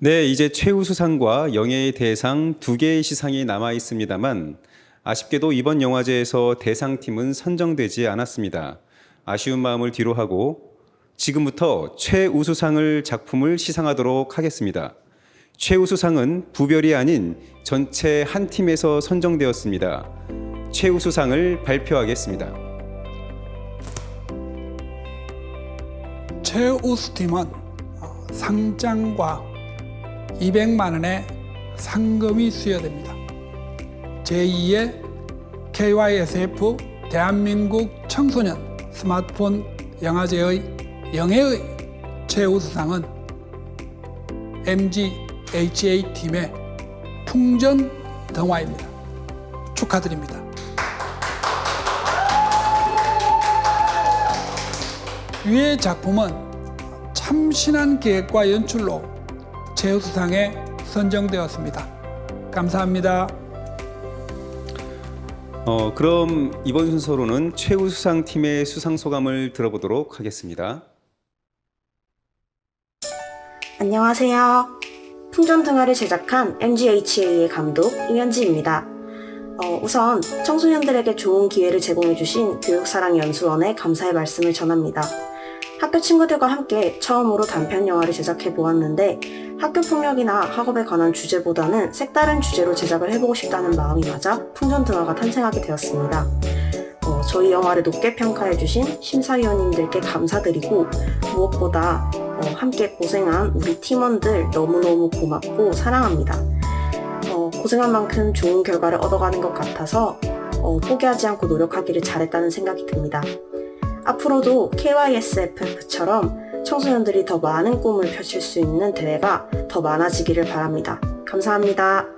네, 이제 최우 수상과 영예의 대상 두 개의 시상이 남아 있습니다만 아쉽게도 이번 영화제에서 대상팀은 선정되지 않았습니다. 아쉬운 마음을 뒤로 하고 지금부터 최우수상을 작품을 시상하도록 하겠습니다. 최우수상은 부별이 아닌 전체 한 팀에서 선정되었습니다. 최우수상을 발표하겠습니다. 최우수팀은 어, 상장과 200만 원의 상금이 수여됩니다. 제2의 KYSF 대한민국 청소년 스마트폰 영화제의 영예의 최우수상은 MGHA 팀의 풍전 동화입니다. 축하드립니다. 위의 작품은 참신한 기획과 연출로 최우수상에 선정되었습니다. 감사합니다. 어, 그럼 이번 순서로는 최우수상 팀의 수상 소감을 들어보도록 하겠습니다. 안녕하세요. 풍전 등화를 제작한 MGHA의 감독 이현지입니다. 어, 우선 청소년들에게 좋은 기회를 제공해주신 교육사랑연수원에 감사의 말씀을 전합니다. 학교 친구들과 함께 처음으로 단편 영화를 제작해 보았는데 학교 폭력이나 학업에 관한 주제보다는 색다른 주제로 제작을 해보고 싶다는 마음이 맞아 풍전 등화가 탄생하게 되었습니다. 어, 저희 영화를 높게 평가해주신 심사위원님들께 감사드리고 무엇보다 어, 함께 고생한 우리 팀원들 너무너무 고맙고 사랑합니다. 어, 고생한 만큼 좋은 결과를 얻어가는 것 같아서 어, 포기하지 않고 노력하기를 잘했다는 생각이 듭니다. 앞으로도 KYSFF처럼 청소년들이 더 많은 꿈을 펼칠 수 있는 대회가 더 많아지기를 바랍니다. 감사합니다.